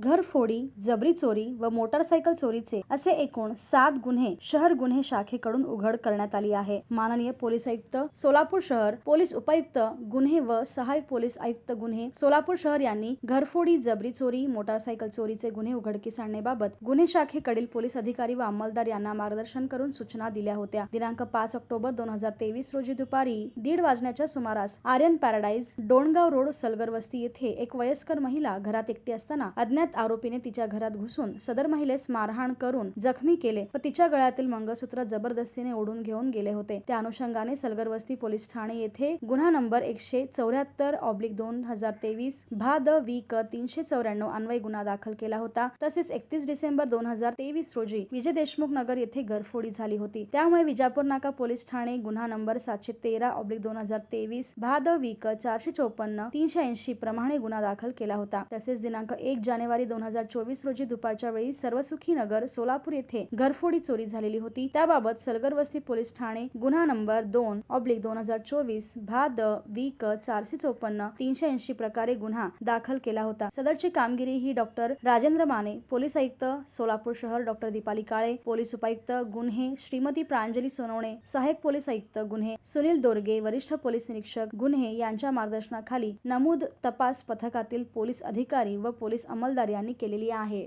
घरफोडी जबरी चोरी व मोटारसायकल चोरीचे असे एकूण सात गुन्हे शहर गुन्हे शाखेकडून उघड करण्यात आली आहे. माननीय पोलीस आयुक्त सोलापूर शहर पोलीस उपायुक्त गुन्हे व सहायक पोलीस आयुक्त गुन्हे सोलापूर शहर यांनी घरफोडी जबरी चोरी मोटारसायकल चोरीचे गुन्हे उघडकीस आणण्याबाबत गुन्हे शाखेकडील पोलीस अधिकारी व अंमलदार यांना मार्गदर्शन करून सूचना दिल्या होत्या. दिनांक पाच ऑक्टोबर दोन हजार तेवीस रोजी दुपारी दीड वाजण्याच्या सुमारास आर्यन पॅराडाईज डोणगाव रोड सलगर वस्ती येथे एक वयस्कर महिला घरात एकटी असताना अज्ञात आरोपीने तिच्या घरात घुसून सदर महिलेस मारहाण करून जखमी केले व तिच्या गळ्यातील मंगळसूत्र जबरदस्तीने ओढून घेऊन गेले होते. त्या अनुषंगाने सलगरवस्ती पोलीस ठाणे येथे गुन्हा नंबर एकशे चौऱ्याहत्तर ऑब्लिक दोन हजार तेवीस भा द वी क तीनशे चौऱ्याण्णव अन्वय गुन्हा दाखल केला होता. तसेच एकतीस डिसेंबर दोन हजार तेवीस रोजी विजय देशमुख नगर येथे घरफोडी झाली होती. त्यामुळे विजापूर नाका पोलीस ठाणे गुन्हा नंबर सातशे तेरा ऑब्लिक दोन हजार तेवीस भा द वी क चारशे चौपन्न तीनशे ऐंशी प्रमाणे गुन्हा दाखल केला होता. तसेच दिनांक एक जानेवारी जानेवारी दोन हजार चोवीस रोजी दुपारच्या वेळी सर्वसुखी नगर सोलापूर येथे घरफोडी चोरी झालेली होती. त्याबाबत सलगर वस्ती पोलीस ठाणे गुन्हा नंबर दोन ऑब्लिक दोन हजार चोवीस भा द वी क चारशे चौपन्न तीनशे ऐंशी प्रकारे गुन्हा दाखल केला होता. सदरची कामगिरी ही डॉक्टर राजेंद्र माने पोलीस आयुक्त सोलापूर शहर डॉक्टर दीपाली काळे पोलीस उपायुक्त गुन्हे श्रीमती प्रांजली सोनवणे सहाय्यक पोलीस आयुक्त गुन्हे सुनील दोरगे वरिष्ठ पोलीस निरीक्षक गुन्हे यांच्या मार्गदर्शनाखाली नमूद तपास पथकातील पोलीस अधिकारी व पोलीस अंमलदारी यांनी केलेली आहे.